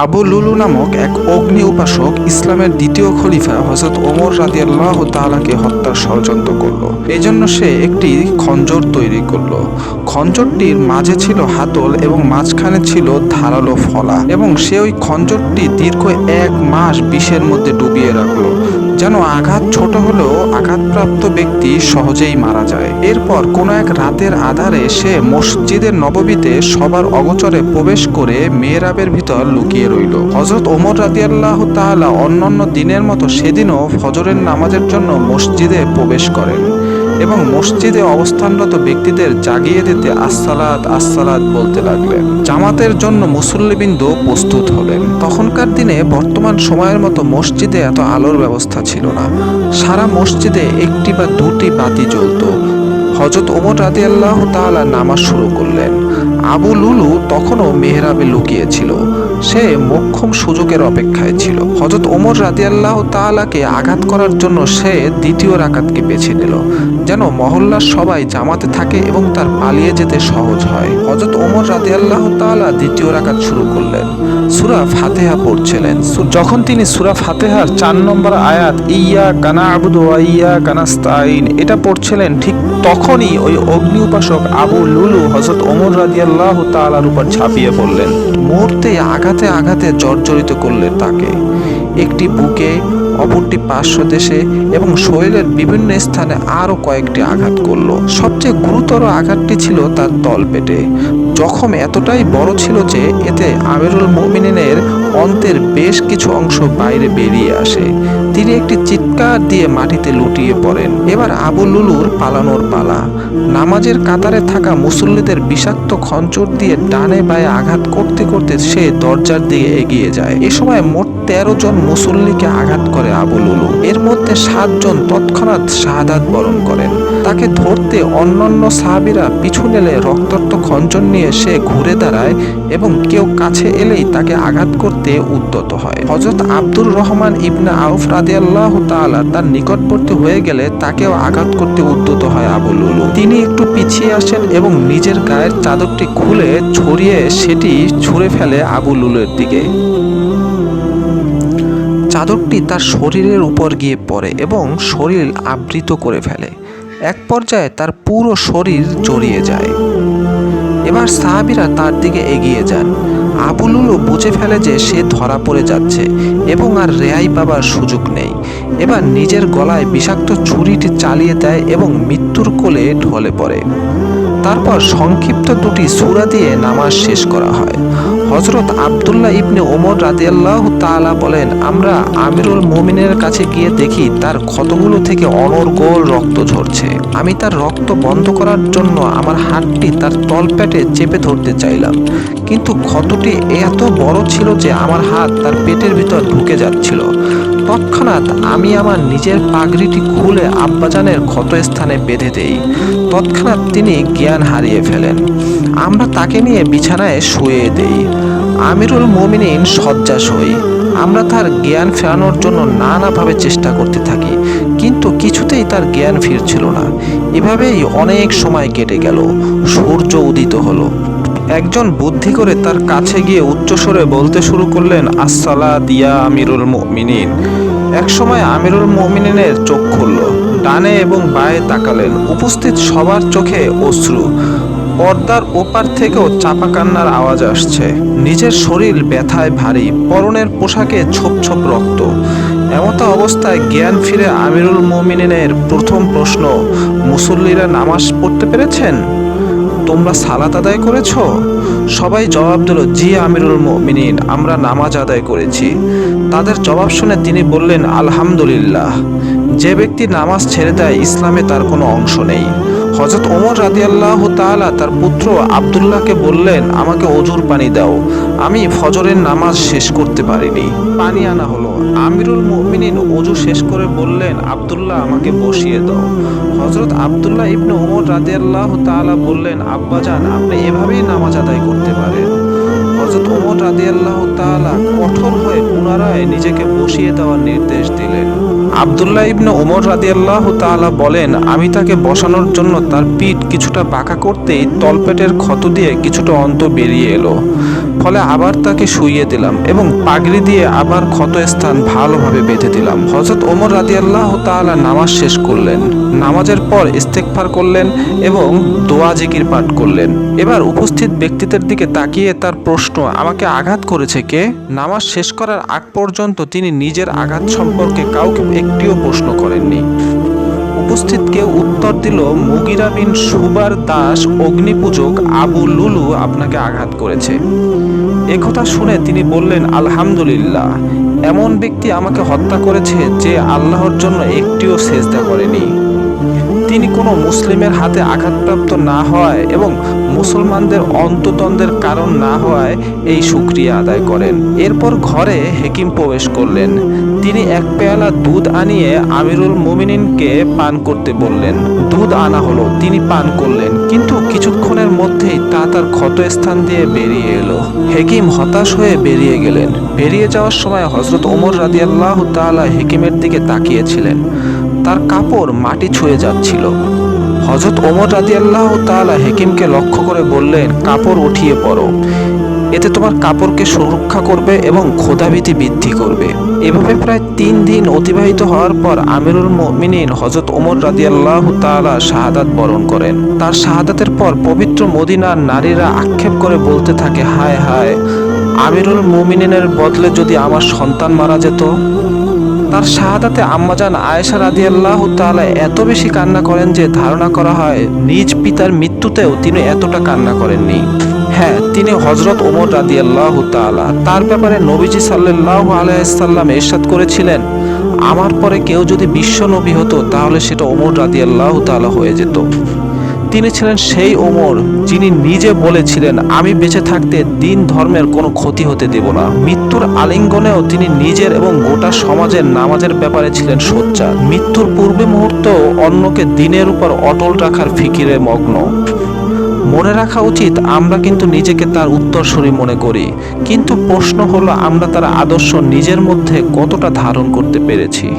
আবু লুলু নামক এক অগ্নি উপাসক ইসলামের দ্বিতীয় খলিফা হজরত ওমর রাদিয়াল্লাহ তালাকে হত্যার ষড়যন্ত্র করল। এজন্য সে একটি খঞ্জর তৈরি করল। খঞ্জরটির মাঝে ছিল হাতল এবং মাঝখানে ছিল ধারালো ফলা এবং সে ওই খঞ্জরটি দীর্ঘ এক মাস বিষের মধ্যে ডুবিয়ে রাখল। যেন আঘাত ছোট হলেও আঘাতপ্রাপ্ত ব্যক্তি সহজেই মারা যায়। এরপর কোনো এক রাতের আধারে সে মসজিদের নববীতে সবার অগচরে প্রবেশ করে মেয়েরাবের ভিতর লুকিয়ে রইল। হজরত ওমর রাজিয়াল্লাহ তাহলা অন্যান্য দিনের মতো সেদিনও ফজরের নামাজের জন্য মসজিদে প্রবেশ করেন। এবং মসজিদে অবস্থানরত ব্যক্তিদের জাগিয়ে দিতে আসসালাত আসসালাত বলতে লাগলেন। জামাতের জন্য মুসল্লিবৃন্দ প্রস্তুত হলেন। তখনকার দিনে বর্তমান সময়ের মতো মসজিদে এত আলোর ব্যবস্থা ছিল না। সারা মসজিদে একটি বা দুটি বাতি জ্বলতো। হজরত ওমর রাদি আল্লাহ তাআলা নামাজ শুরু করলেন। আবু লুলু তখনও মেহরাবে লুকিয়েছিল সে মোক্ষম সুযোগের অপেক্ষায় ছিল। হজরত ওমর রাদি আল্লাহ তাআলাকে আঘাত করার জন্য সে দ্বিতীয় রাকাতকে বেছে নিল, যেন মহল্লার সবাই জামাতে থাকে এবং তার পালিয়ে যেতে সহজ হয়। হজরত ওমর রাদি আল্লাহ তাআলা দ্বিতীয় রাকাত শুরু করলেন। সুরা ফাতেহা পড়ছিলেন। যখন তিনি সুরা ফাতেহার চার নম্বর আয়াত ইয়া কানা আবুদ ইয়া কানাস্তাইন এটা পড়ছিলেন, ঠিক তখনই ওই অগ্নি উপাসক আবু লুলু হজরত ওমর রাদিয়াল্লাহ তাআলার উপর ঝাঁপিয়ে পড়লেন। মুহূর্তে আঘাতে আঘাতে আঘাতে জর্জরিত করলেন তাকে। একটি বুকে, অপরটি পার্শ্ব দেশে এবং শরীরের বিভিন্ন স্থানে আরও কয়েকটি আঘাত করল। সবচেয়ে গুরুতর আঘাতটি ছিল তার তলপেটে। জখম এতটাই বড় ছিল যে এতে আমিরুল মুমিনিনের অন্তের বেশ কিছু অংশ বাইরে বেরিয়ে আসে। তিনি একটি চিৎকার দিয়ে মাটিতে লুটিয়ে পড়েন। এবার আবু লুলুর পালানোর পালা। নামাজের কাতারে থাকা মুসল্লিদের বিষাক্ত খঞ্চর দিয়ে ডানে বায়ে আঘাত করতে করতে সে দরজার দিকে এগিয়ে যায়। এ সময় মোট তেরো জন মুসল্লিকে আঘাত করে আবু লুলু। এর মধ্যে সাতজন তৎক্ষণাৎ শাহাদাত বরণ করেন। তাকে ধরতে অন্যান্য সাহাবিরা পিছু নেলে রক্তাক্ত খঞ্জন নিয়ে সে ঘুরে দাঁড়ায় এবং কেউ কাছে এলেই তাকে আঘাত করতে উদ্যত হয়। হজরত আব্দুর রহমান ইবনে আউফ রাদিয়াল্লাহু তাআলা তার নিকটবর্তী হয়ে গেলে তাকেও আঘাত করতে উদ্যত হয় আবু লুলু। তিনি একটু পিছিয়ে আসেন এবং নিজের গায়ের চাদরটি খুলে ছড়িয়ে সেটি ছুঁড়ে ফেলে আবু লুলুর দিকে। চাদরটি তার শরীরের উপর গিয়ে পড়ে এবং শরীর আবৃত করে ফেলে। এক পর্যায়ে তার পুরো শরীর জড়িয়ে যায়। এবার সাহাবিরা তার দিকে এগিয়ে যান। আবুলুলু বুঝে ফেলে যে সে ধরা পড়ে যাচ্ছে এবং আর রেহাই পাবার সুযোগ নেই। এবার নিজের গলায় বিষাক্ত ছুরিটি চালিয়ে দেয় এবং মৃত্যুর কোলে ঢলে পড়ে। তারপর সংক্ষিপ্ত দুটি সূরা দিয়ে নামাজ শেষ করা হয়। হজরত আবদুল্লাহ ইবনে ওমর রাদিয়াল্লাহ তাআলা বলেন, আমরা আমিরুল মোমিনের কাছে গিয়ে দেখি তার ক্ষতগুলো থেকে অনর্গল রক্ত ঝরছে। আমি তার রক্ত বন্ধ করার জন্য আমার হাতটি তার তলপেটে চেপে ধরতে চাইলাম। কিন্তু ক্ষতটি এত বড় ছিল যে আমার হাত তার পেটের ভিতর ঢুকে যাচ্ছিল। তৎক্ষণাৎ আমি আমার নিজের পাগড়িটি খুলে আব্বাজানের ক্ষতস্থানে বেঁধে দেই। তৎক্ষণাৎ তিনি জ্ঞান হারিয়ে ফেলেন। আমরা তাকে নিয়ে বিছানায় শুয়ে দেই। আমিরুল মোমিনিন শয্যাশ হই আমরা তার জ্ঞান ফেরানোর জন্য নানাভাবে চেষ্টা করতে থাকি, কিন্তু কিছুতেই তার জ্ঞান ফিরছিল না। এভাবেই অনেক সময় কেটে গেল, সূর্য উদিত হলো। একজন বুদ্ধি করে তার কাছে গিয়ে উচ্চস্বরে বলতে শুরু করলেন, আসসালা দিয়া আমিরুল মুমিনিন। এক সময় আমিরুল মুমিনিনের চোখ খুলল, ডানে এবং বায়ে তাকালেন। উপস্থিত সবার চোখে অশ্রু। পর্দার ওপার থেকেও চাপা কান্নার আওয়াজ আসছে। নিজের শরীর ব্যথায় ভারী, পরনের পোশাকে ছোপ ছোপ রক্ত। এমতা অবস্থায় জ্ঞান ফিরে আমিরুল মুমিনিনের প্রথম প্রশ্ন, মুসল্লিরা নামাজ পড়তে পেরেছেন? তোমরা সালাত আদায় করেছ? সবাই জবাব দিল, জি আমিরুল মুমিনিন, আমরা নামাজ আদায় করেছি। তাদের জবাব শুনে তিনি বললেন, আলহামদুলিল্লাহ। যে ব্যক্তি নামাজ ছেড়ে দেয়, ইসলামে তার কোনো অংশ নেই। হজরত ওমর রাদিয়াল্লাহ তাআলা তার পুত্র আব্দুল্লাহকে বললেন, আমাকে অজুর পানি দাও। আমি ফজরের নামাজ শেষ করতে পারিনি। পানি আনা হলো। আমিরুল মুমিনিন অজু শেষ করে বললেন, আব্দুল্লাহ, আমাকে বসিয়ে দাও। হজরত আবদুল্লাহ ইবনে ওমর রাদিয়াল্লাহ তাআলা বললেন, আব্বাজান, আপনি এভাবেই নামাজ আদায় করতে পারেন। হজরত ওমর রাদিয়াল্লাহ তাআলা কঠোর হয়ে পুনরায় নিজেকে বসিয়ে দেওয়ার নির্দেশ দিলেন। আব্দুল্লাহ ইবনে ওমর রাদিয়াল্লাহ তাআলা বলেন, আমি তাকে বসানোর জন্য তার পিঠ কিছুটা বাঁকা করতেই তলপেটের ক্ষত দিয়ে কিছুটা অন্ত বেরিয়ে এলো। ফলে আবার তাকে শুইয়ে দিলাম এবং পাগড়ি দিয়ে আবার ক্ষতস্থান ভালোভাবে বেঁধে দিলাম। হজরত ওমর রাদিয়াল্লাহ তাআলা নামাজ শেষ করলেন। নামাজের পর ইস্তেকফার করলেন এবং দোয়া জিকির পাঠ করলেন। এবার উপস্থিত ব্যক্তিদের দিকে তাকিয়ে তার প্রশ্ন, আমাকে আঘাত করেছে কে? নামাজ শেষ করার আগ পর্যন্ত তিনি নিজের আঘাত সম্পর্কে কাউকে একটিও প্রশ্ন করেননি। উপস্থিত কেউ উত্তর দিল, মুগিরা বিন সুবার দাস অগ্নিপূজক আবু লুলু আপনাকে আঘাত করেছে। একথা শুনে তিনি বললেন, আলহামদুলিল্লাহ, এমন ব্যক্তি আমাকে হত্যা করেছে যে আল্লাহর জন্য একটিও সেজদা করেনি। তিনি কোনো মুসলিমের হাতে আঘাতপ্রাপ্ত না হওয়ায় এবং মুসলমানদের অন্তদ্বন্দ্বের কারণ না হওয়ায় এই সুক্রিয়া আদায় করেন। এরপর ঘরে হেকিম প্রবেশ করলেন। তিনি এক পেয়ালা দুধ আনিয়ে আমিরুল মুমিনিনকে পান করতে বললেন, দুধ আনা হলো। তিনি পান করলেন, কিন্তু কিছুক্ষণের মধ্যেই তা তার ক্ষতস্থান দিয়ে বেরিয়ে এলো। হেকিম হতাশ হয়ে বেরিয়ে গেলেন। বেরিয়ে যাওয়ার সময় হজরত ওমর রাদিয়াল্লাহ তাআলা হেকিমের দিকে তাকিয়েছিলেন। তার কাপড় মাটি ছুঁয়ে যাচ্ছিল। হজরত ওমর রাদিয়াল্লাহ তাআলা হেকিমকে লক্ষ্য করে বললেন, কাপড় উঠিয়ে পড়ো। এতে তোমার কাপড়কে সুরক্ষা করবে এবং ক্ষোধাভীতি বৃদ্ধি করবে। এভাবে প্রায় তিন দিন অতিবাহিত হওয়ার পর আমিরুল মুমিনিন হজরত ওমর রাদিয়াল্লাহ তাআলা শাহাদাত বরণ করেন। তার শাহাদাতের পর পবিত্র মদিনার নারীরা আক্ষেপ করে বলতে থাকে, হায় হায়, আমিরুল মুমিনিনের বদলে যদি আমার সন্তান মারা যেত তার শাহাদাতে আম্মাজান আয়েশা রাদিয়াল্লাহ তাআলা এত বেশি কান্না করেন যে ধারণা করা হয় নিজ পিতার মৃত্যুতেও তিনি এতটা কান্না করেননি। হ্যাঁ তিনি হজরত ওমর রাদিয়াল্লাহ তাআলা। তার ব্যাপারে নবীজি সাল্লাল্লাহু আলাইসাল্লাম এরশাদ করেছিলেন, আমার পরে কেউ যদি বিশ্ব নবী হতো, তাহলে সেটা ওমর রাদিয়াল্লাহ তাআলা হয়ে যেত। তিনি ছিলেন সেই ওমর যিনি নিজে বলেছিলেন, আমি বেঁচে থাকতে দিন ধর্মের কোনো ক্ষতি হতে দেব না। মৃত্যুর আলিঙ্গনেও তিনি নিজের এবং গোটা সমাজের নামাজের ব্যাপারে ছিলেন সোচ্চার। মৃত্যুর পূর্বে মুহূর্তেও অন্যকে দিনের উপর অটল রাখার ফিকিরে মগ্ন। মনে রাখা উচিত, আমরা কিন্তু নিজেকে তার উত্তরসূরি মনে করি। কিন্তু প্রশ্ন হলো, আমরা তার আদর্শ নিজের মধ্যে কতটা ধারণ করতে পেরেছি?